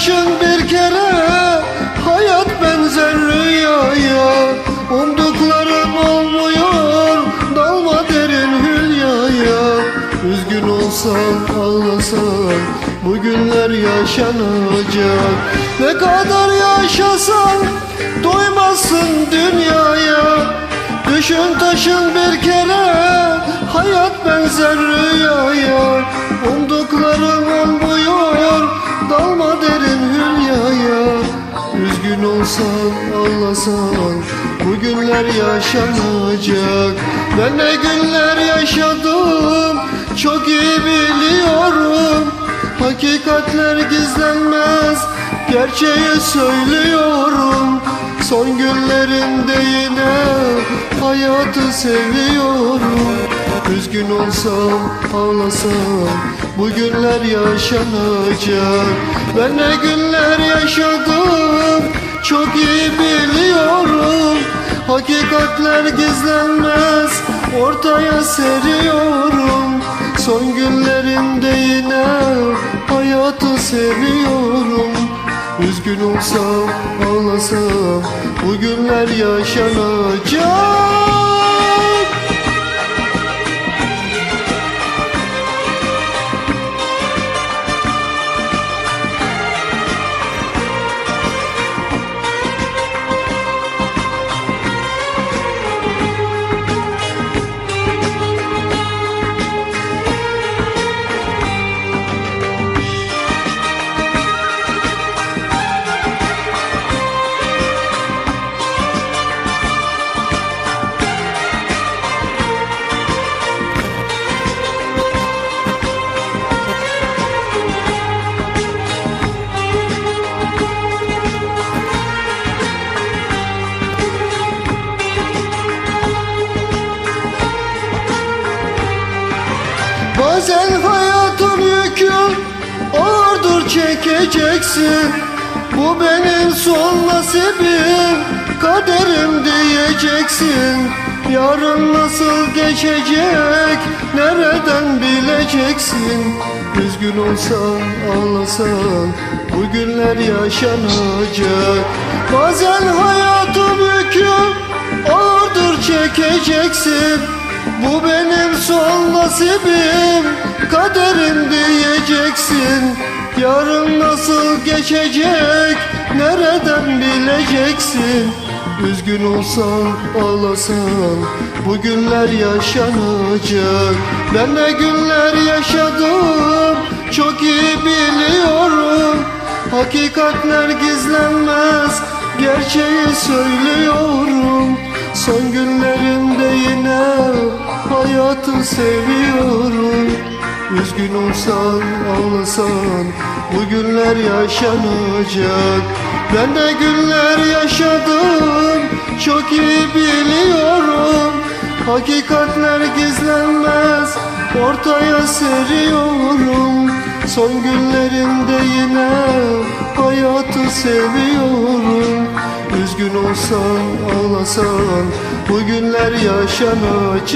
Düşün bir kere Hayat benzer rüyaya. Umdukların olmuyor Dalma derin hülyaya. Üzgün olsan ağlasan Bugünler yaşanacak. Ne kadar yaşasan Doymazsın dünyaya. Düşün taşın bir kere Hayat benzer rüyaya Umdukların olmuyor. Dalma derin hülyaya. Üzgün olsan ağlasan Bugünler yaşanacak. Ben ne günler yaşadım Çok iyi biliyorum. Hakikatler gizlenmez Gerçeği söylüyorum. Son günlerinde yine Hayatı seviyorum Üzgün olsam ağlasam Bugünler yaşanacak. Ben ne günler yaşadım Çok iyi biliyorum. Hakikatler gizlenmez Ortaya seriyorum. Son günlerimde yine Hayatı seviyorum. Üzgün olsam ağlasam Bugünler yaşanacak ağırdır çekeceksin. Bu benim son nasibim. Kaderim diyeceksin. Yarın nasıl geçecek? Nereden bileceksin? Üzgün olsan ağlasan bugünler yaşanacak. Bazen hayatın yükü ağırdır çekeceksin bu benim son nasibim Kaderim diyeceksin. Yarın nasıl geçecek Nereden bileceksin? Üzgün olsan ağlasan Bugünler yaşanacak. Ben ne günler yaşadım Çok iyi biliyorum. Hakikatler gizlenmez Gerçeği söylüyorum Son günlerimde yine hayatı seviyorum. Üzgün olsan ağlasan bugünler yaşanacak. Ben de günler yaşadım çok iyi biliyorum. Hakikatler gizlenmez ortaya seriyorum. Son günlerimde yine hayatı seviyorum Üzgün olsan ağlasan Bugünler yaşanacak